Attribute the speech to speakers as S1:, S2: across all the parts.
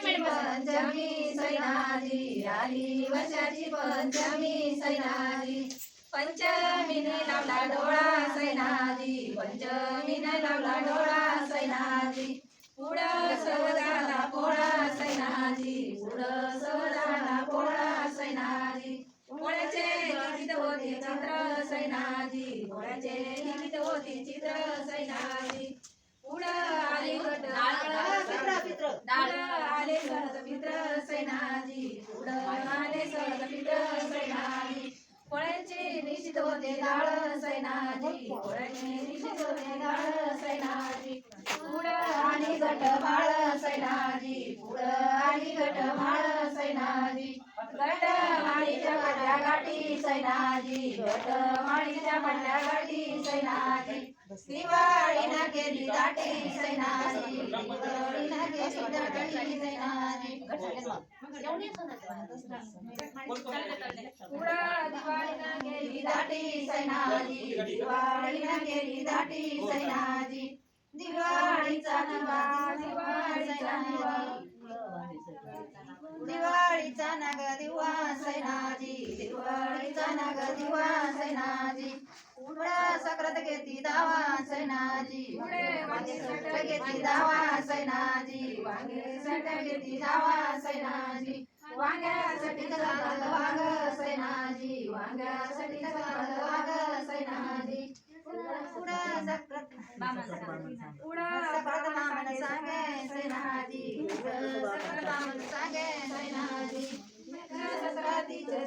S1: पंचमी सैनाजी आली वर्षाची पंचमी सैनाजी पंचमीने लावला डोळा सैनाजी पंचमीने लावला डोळा सैनाजी पुढं सहजाला पोळा सैनाजी पुढं सहजाला पोळा सैनाजी पोळ्याचे लिखित होते चित्र सैनाजी पोळ्याचे लिखित होते चित्र सैनाजी पुढं आले गट डाळ आले सहज मित्र सैनाजी पुढं आले सहज मित्र सैनाजी पोळ्याचे सैनाजी सैनाजी. पुढं आली गट माळ सैनाजी पुढं आली गट माळ सैनाजी गट माळीच्या पडल्या गाठी सैनाजी. गट माळीच्या पडल्या गाठी सैनाजी दिवाळीनं केली दाटी सैनाजी. दिवाळीनं केली दाटी सैनाजी दाटी सैनाजी न केली दाटी सैनाजी. दिवाळीचा नवा दिवाळीचा नवा दिवाळीचा नग दिवा सैनाजी. दिवाळीचा नग दिवा सैनाजी. उडा सक्रत घेती दावा सैनाजी. सट घेती दावा सैनाजी. वांगे सट घेती दावा सैनाजी. वांग्यासाठी वांग सैनाजी. वांग्यासाठी जगात वाघ सैनाजी पुढं सक्रत पुढं सक्रत मामन सांगे सैनाजी पुढं सक्रत मामन सांगे सैनाजी सक्रातीचं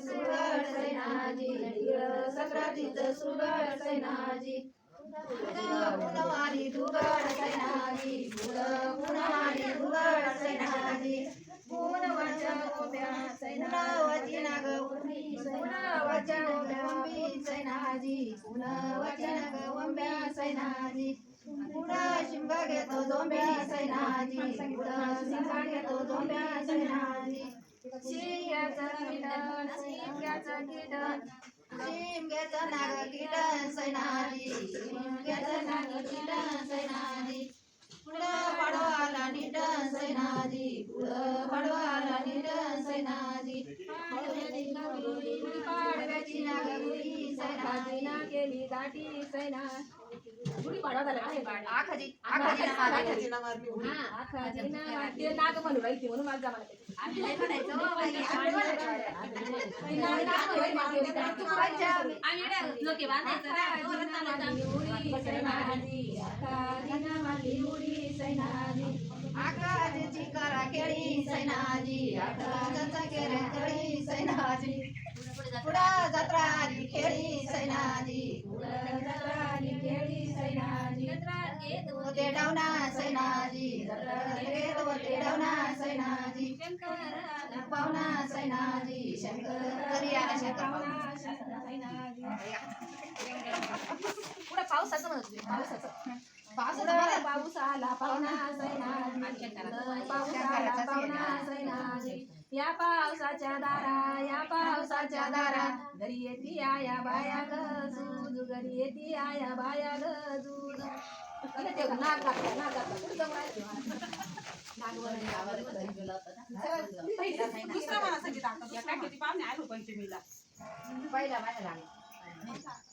S1: सुगड सैनाजी सक्रातीचं सैनाजी पुन वचन ग सैनाजी पुढं शिंग घेतो झोंब्या सैनाजी पुढं शिंग घेतो झोंब्या सैनाजी शिंग्याचं शिंग्याचं शिमग्याचं नाग कीटन सैनाजी नाग सैनाजी पुढं पडवाला निटन सैनाजी पुढं पडवाला निटन सैनाजी पाडव्याची नागगुडी सैनाजी ना केली दाटी सैना गुढी पाडवा झाला आखाजी आखाजी आखाजी आखाजी ना ते नाग म्हणू राहिली म्हणून माझा मला आम्ही नाही म्हणायचो आकाशाची करा केळी सैनाजी आकाशाचा केरा केळी सैनाजी पुढं जत्रा आली खेळी सैनाजी जत्रा आली खेळी सैनाजी होते डावना सैनाजी जत्रा घेत होते डावना सैनाजी पावना सैनाजी शंकर करिया शंकर सैनाजी
S2: पुढे पावसाचं म्हणत होते, पावसाचं
S1: पुढं पाऊस आला पावना सैनाजी पाऊस आला पावना सैनाजी या पावसाच्या दारा या पावसाच्या दारा. घरी येती आया बाया गजूज घरी येती आया बाया गजूज नाग नाग पहिला माझ्या लागला